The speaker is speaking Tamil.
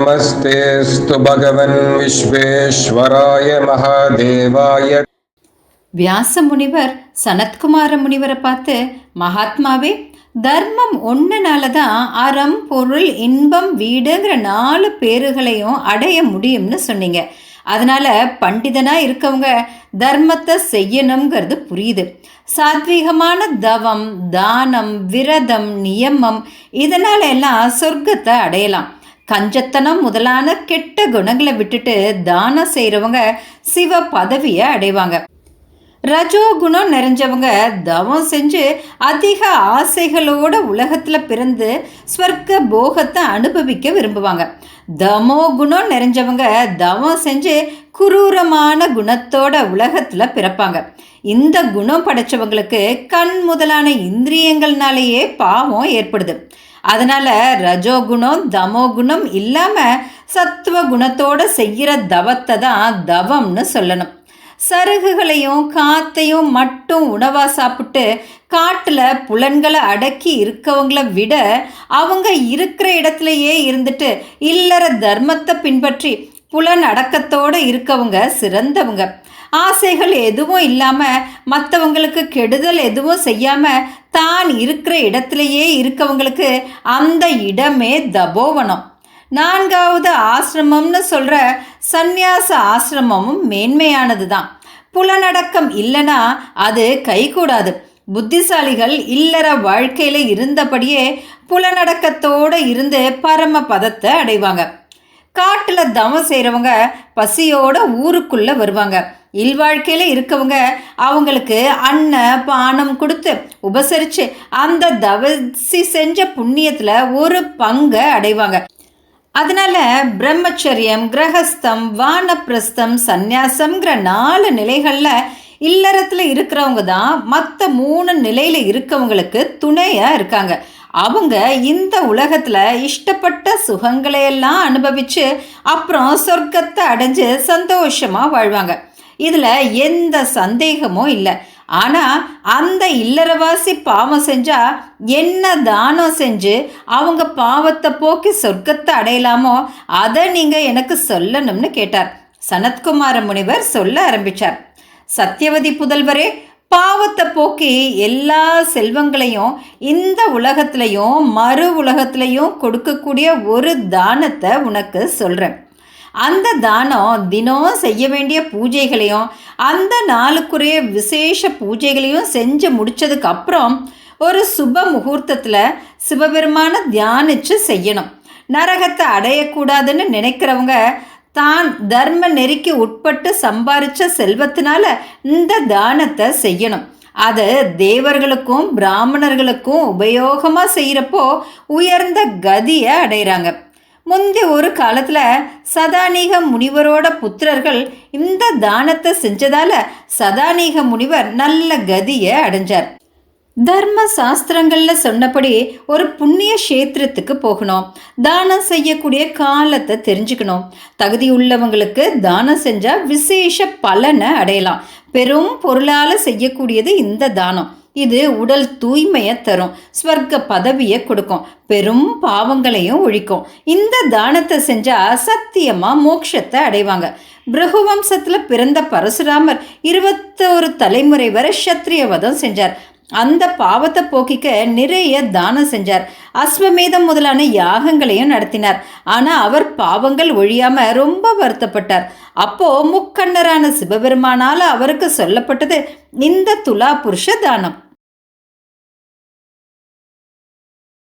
நமஸ்தேஸ்து பகவன் விஸ்வேஸ்வராய மகாதேவாய வியாச முனிவர் சனத்குமார முனிவரை பார்த்து மகாத்மாவே தர்மம் ஒன்றுனால தான் அறம் பொருள் இன்பம் வீடுங்கிற நாலு பேருகளையும் அடைய முடியும்னு சொன்னீங்க. அதனால பண்டிதனா இருக்கவங்க தர்மத்தை செய்யணுங்கிறது புரியுது. சாத்வீகமான தவம் தானம் விரதம் நியமம் இதனால எல்லாம் சொர்க்கத்தை அடையலாம். கஞ்சத்தனம் முதலான கெட்ட குணங்களை விட்டுட்டு தானம் செய்கிறவங்க சிவ பதவியை அடைவாங்க. ரஜோகுணம் நிறைஞ்சவங்க தவம் செஞ்சு அதிக ஆசைகளோட உலகத்தில் பிறந்து ஸ்வர்க்க போகத்தை அனுபவிக்க விரும்புவாங்க. தமோ குணம் நிறைஞ்சவங்க தவம் செஞ்சு குரூரமான குணத்தோட உலகத்தில் பிறப்பாங்க. இந்த குணம் படைச்சவங்களுக்கு கண் முதலான இந்திரியங்கள்னாலேயே பாவம் ஏற்படுது. அதனால ரஜோகுணம் தமோகுணம் இல்லாமல் சத்துவ குணத்தோட செய்கிற தவத்தை தான் தவம்னு சொல்லணும். சருகுகளையும் காத்தையும் மட்டும் உணவாக சாப்பிட்டு காட்டில் புலன்களை அடக்கி இருக்கவங்கள விட அவங்க இருக்கிற இடத்துலையே இருந்துட்டு இல்லற தர்மத்தை பின்பற்றி புலன் அடக்கத்தோடு இருக்கவங்க சிறந்தவங்க. ஆசைகள் எதுவும் இல்லாமல் மற்றவங்களுக்கு கெடுதல் எதுவும் செய்யாமல் தான் இருக்கிற இடத்துலையே இருக்கவங்களுக்கு அந்த இடமே தபோவனம். நான்காவது ஆசிரமம்னு சொல்கிற சந்நியாச ஆசிரமமும் மேன்மையானது தான் புலனடக்கம் இல்லைன்னா அது கைகூடாது. புத்திசாலிகள் இல்லற வாழ்க்கையில் இருந்தபடியே புலநடக்கத்தோடு இருந்து பரம பதத்தை அடைவாங்க. காட்டில் தவம் செய்கிறவங்க பசியோட ஊருக்குள்ளே வருவாங்க. இல்வாழ்க்கையில் இருக்கவங்க அவங்களுக்கு அன்ன பானம் கொடுத்து உபசரித்து அந்த தவசி செஞ்ச புண்ணியத்தில் ஒரு பங்கை அடைவாங்க. அதனால பிரம்மச்சரியம் கிரகஸ்தம் வானப்பிரஸ்தம் சந்நியாசம்ங்கிற நாலு நிலைகளில் இல்லறத்தில் இருக்கிறவங்க தான் மற்ற மூணு நிலையில் இருக்கவங்களுக்கு துணையாக இருக்காங்க. அவங்க இந்த உலகத்தில் இஷ்டப்பட்ட சுகங்களையெல்லாம் அனுபவித்து அப்புறம் சொர்க்கத்தை அடைஞ்சு சந்தோஷமாக வாழ்வாங்க. இதில் எந்த சந்தேகமும் இல்லை. ஆனால் அந்த இல்லறவாசி பாவம் செஞ்சால் என்ன தானம் செஞ்சு அவங்க பாவத்தை போக்கி சொர்க்கத்தை அடையலாமோ அதை நீங்கள் எனக்கு சொல்லணும்னு கேட்டார். சனத்குமார முனிவர் சொல்ல ஆரம்பித்தார் சத்தியவதி புதல்வரே பாவத்தை போக்கி எல்லா செல்வங்களையும் இந்த உலகத்திலையும் மறு உலகத்திலையும் கொடுக்கக்கூடிய ஒரு தானத்தை உனக்கு சொல்கிறேன் அந்த தானம் தினம் செய்ய வேண்டிய பூஜைகளையும் அந்த நாளுக்குரிய விசேஷ பூஜைகளையும் செஞ்சு முடித்ததுக்கு அப்புறம் ஒரு சுப முகூர்த்தத்தில் சிவபெருமான தியானித்து செய்யணும். நரகத்தை அடையக்கூடாதுன்னு நினைக்கிறவங்க தான் தர்ம நெறிக்கு உட்பட்டு சம்பாரித்த செல்வத்தினால இந்த தானத்தை செய்யணும். அது தேவர்களுக்கும் பிராமணர்களுக்கும் உபயோகமாக செய்கிறப்போ உயர்ந்த கதியை அடைகிறாங்க முந்தைய ஒரு காலத்தில் சதானீக முனிவரோட புத்திரர்கள் இந்த தானத்தை செஞ்சதால சதானீக முனிவர் நல்ல கதியை அடைஞ்சார். தர்ம சாஸ்திரங்களில் சொன்னபடி ஒரு புண்ணிய கஷேத்திரத்துக்கு போகணும். தானம் செய்யக்கூடிய காலத்தை தெரிஞ்சுக்கணும். தகுதி உள்ளவங்களுக்கு தானம் செஞ்சால் விசேஷ பலனை அடையலாம். பெரும் பொருளால் செய்யக்கூடியது இந்த தானம். இது உடல் தூய்மையை தரும் ஸ்வர்க்க பதவியை கொடுக்கும் பெரும் பாவங்களையும் ஒழிக்கும். இந்த தானத்தை செஞ்சால் சத்தியமாக மோட்சத்தை அடைவாங்க. பிருகுவம்சத்தில் பிறந்த பரசுராமர் இருபத்தோரு தலைமுறை வரை சத்திரியவதம் செஞ்சார். அந்த பாவத்தை போக்கிக்க நிறைய தானம் செஞ்சார். அஸ்வமேதம் முதலான யாகங்களையும் நடத்தினார். ஆனால் அவர் பாவங்கள் ஒழியாம ரொம்ப வருத்தப்பட்டார். அப்போ முக்கண்ணரான சிவபெருமானால் அவருக்கு சொல்லப்பட்டது இந்த துலா புருஷ தானம்.